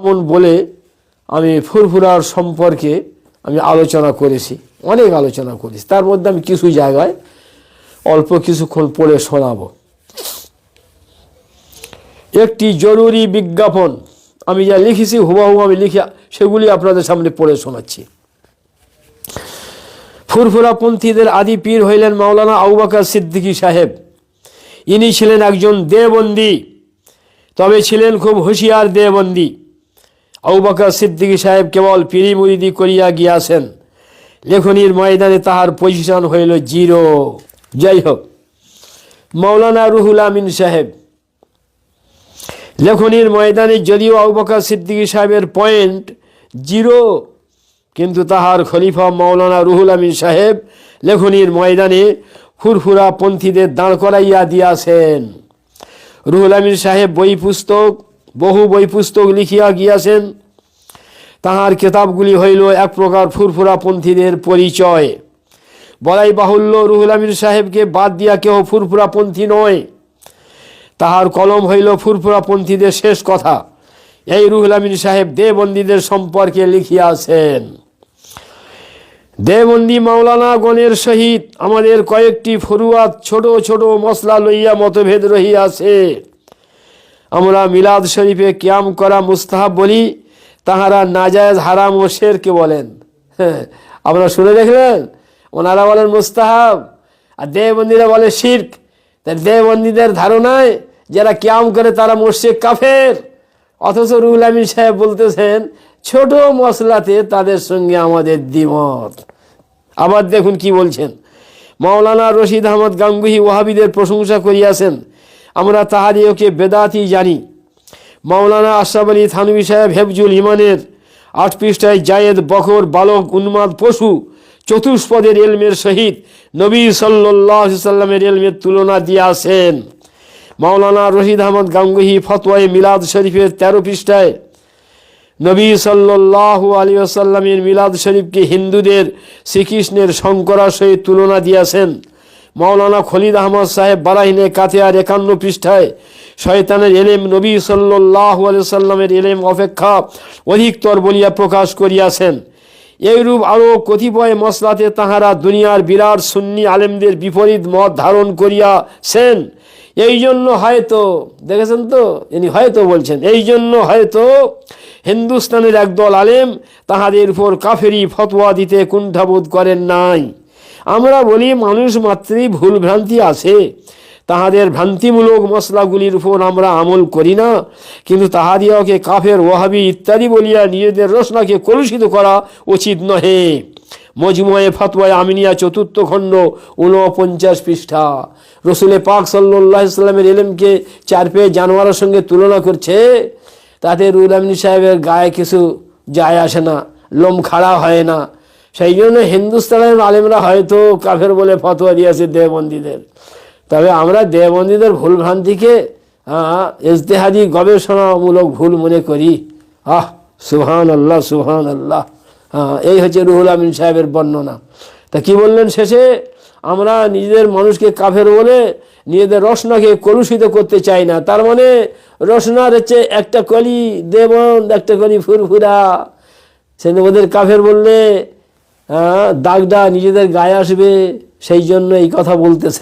এমন বলে আমি ফুরফুরার সম্পর্কে আমি আলোচনা করেছি, অনেক আলোচনা করেছি। তার মধ্যে আমি কিছু জায়গায় অল্প কিছুক্ষণ পড়ে শোনাবো। একটি জরুরি বিজ্ঞাপন আমি যা লিখেছি, হুবাহু আমি লিখে সেগুলি আপনাদের সামনে পড়ে শোনাচ্ছি। ফুরফুরাপন্থীদের আদি পীর হইলেন মাওলানা আউবাকার সিদ্দিকী সাহেব। ইনি ছিলেন একজন দেবন্দী তবে ছিলেন খুব হুঁশিয়ার দেবন্দী আউবাকার সিদ্দিকী সাহেব কেবল পিড়ি মুরিদি করিয়া গিয়াছেন। লেখনির ময়দানে তাহার পজিশন হইল জিরো যাই হোক মৌলানা রুহুল আমিন সাহেব, লেখনির ময়দানে যদিও আউবাকার সিদ্দিকী সাহেবের পয়েন্ট জিরো কিন্তু তাহার খলিফা মৌলানা রুহুল আমিন সাহেব লেখনির ময়দানে ফুরফুরা পন্থীদের দাঁড় করাইয়া দিয়াছেন। রুহুল আমিন সাহেব বই পুস্তক বহু বই পুস্তক লিখিয়া গিয়াছেন। তাহার কেতাবগুলি হইল এক প্রকার ফুরফুরা পন্থীদের পরিচয়। বলাই বাহুল্য রুহুল আমিন সাহেবকে বাদ দিয়া কেহ ফুরফুরা পন্থী নয়। তাহার কলম হইল ফুরফুরা পন্থীদের শেষ কথা। এই রুহুল আমিন সাহেব দেবন্দীদের সম্পর্কে লিখিয়াছেন। দেবন্দি মাওলানা গণের সহিত আমাদের কয়েকটি ফরুয়াত ছোট ছোট মশলা লইয়া মতভেদ রহিয়াছে। আমরা মিলাদ শরীফে ক্যাম করা মুস্তাহাব বলি তাহারা নাজায়জ হারাম ও শেরকে বলেন। হ্যাঁ, আপনারা শুনে দেখলেন? ওনারা বলেন মুস্তাহাব আর দেবন্দীরা বলে শির্ক। তাই দেবন্দীদের ধারণায় যারা ক্যাম করে তারা মোর্শেক কাফের। অথচ রুহুল আমিন সাহেব বলতেছেন ছোট মশলাতে তাদের সঙ্গে আমাদের দ্বিমত। আবার দেখুন কি বলছেন। মাওলানা রশিদ আহমদ গাঙ্গুহি ওয়াহাবিদের প্রশংসা করিয়াছেন আমরা তাহারিওকে বেদাতি জানি। মাওলানা আশরাফ আলী থানবী সাহেব হেফজুল ইমানের আট পৃষ্ঠায় জায়েদ বকর বালক, উন্মাদ, পশু চতুষ্পদের এলমের সহিত নবী সাল্লাহ এলমের তুলনা দিয়াছেন। মাওলানা রশিদ আহমদ গাঙ্গুহি ফতোয়ায় মিলাদ শরীফের তেরো পৃষ্ঠায় নবী সাল্লাহ আলী আসাল্লামের মিলাদ শরীফকে হিন্দুদের শ্রীকৃষ্ণের শঙ্করার সহিত তুলনা দিয়েছেন। মাওলানা খলিদ আহমদ সাহেব বারাহিনে কাতিয়ার একান্ন পৃষ্ঠায় শয়তানের এলেম নবী সাল্লাহ সাল্লামের এলেম অপেক্ষা অধিকতর বলিয়া প্রকাশ করিয়াছেন। এইরূপ আরও কতিপয় মশলাতে তাহারা দুনিয়ার বিরাট সুন্নি আলেমদের বিপরীত মত ধারণ করিয়াছেন। এই জন্য হয়তো, দেখেছেন তো? ইনি হয়তো বলছেন এই জন্য হয়তো হিন্দুস্তানের একদল আলেম তাহাদের উপর কাফেরি ফতোয়া দিতে কুণ্ঠাবোধ করেন নাই। আমরা বলি মানুষ মাত্রই ভুল ভ্রান্তি আছে। তাহাদের ভ্রান্তিমূলক মশলাগুলির উপর আমরা আমল করি না। কিন্তু তাহাদিয়াকে কাফের ওহাবি ইত্যাদি বলিয়া নিজেদের রচনাকে কলুষিত করা উচিত নহে। মজমুয়ে ফতোয়ায় আমিনিয়া চতুর্থ খণ্ড, ঊনপঞ্চাশ পৃষ্ঠা। রসুলে পাক সাল্লাহ ইসলামের এলেমকে চার পেয়ে জানোয়ারের সঙ্গে তুলনা করছে। তাতে রুল আমিনী সাহেবের গায়ে কিছু যায় আসে না, লোম খাড়া হয় না। সেই জন্য হিন্দুস্তানের আলেমরা হয়তো কাফের বলে ফতোয়া দিয়েছে দেবন্দীদের। তবে আমরা দেবন্দীদের ভুল ভ্রান্তিকে ইজতেহাদি গবেষণামূলক ভুল মনে করি। আহ সুহান আল্লাহ সুহান আল্লাহ হ্যাঁ এই হচ্ছে রুহুল আমিন সাহেবের বর্ণনা। তা কি বললেন শেষে? আমরা নিজেদের মানুষকে কাফের বলে নিজেদের রসনাকে কলুষিত করতে চাই না। তার মানে রসনার হচ্ছে একটা কলি দেবন একটা কলি ফুরফুরা। সে ওদের কাফের বললে দাগটা নিজেদের গায়ে আসবে সেই জন্য এই কথা বলতেছে।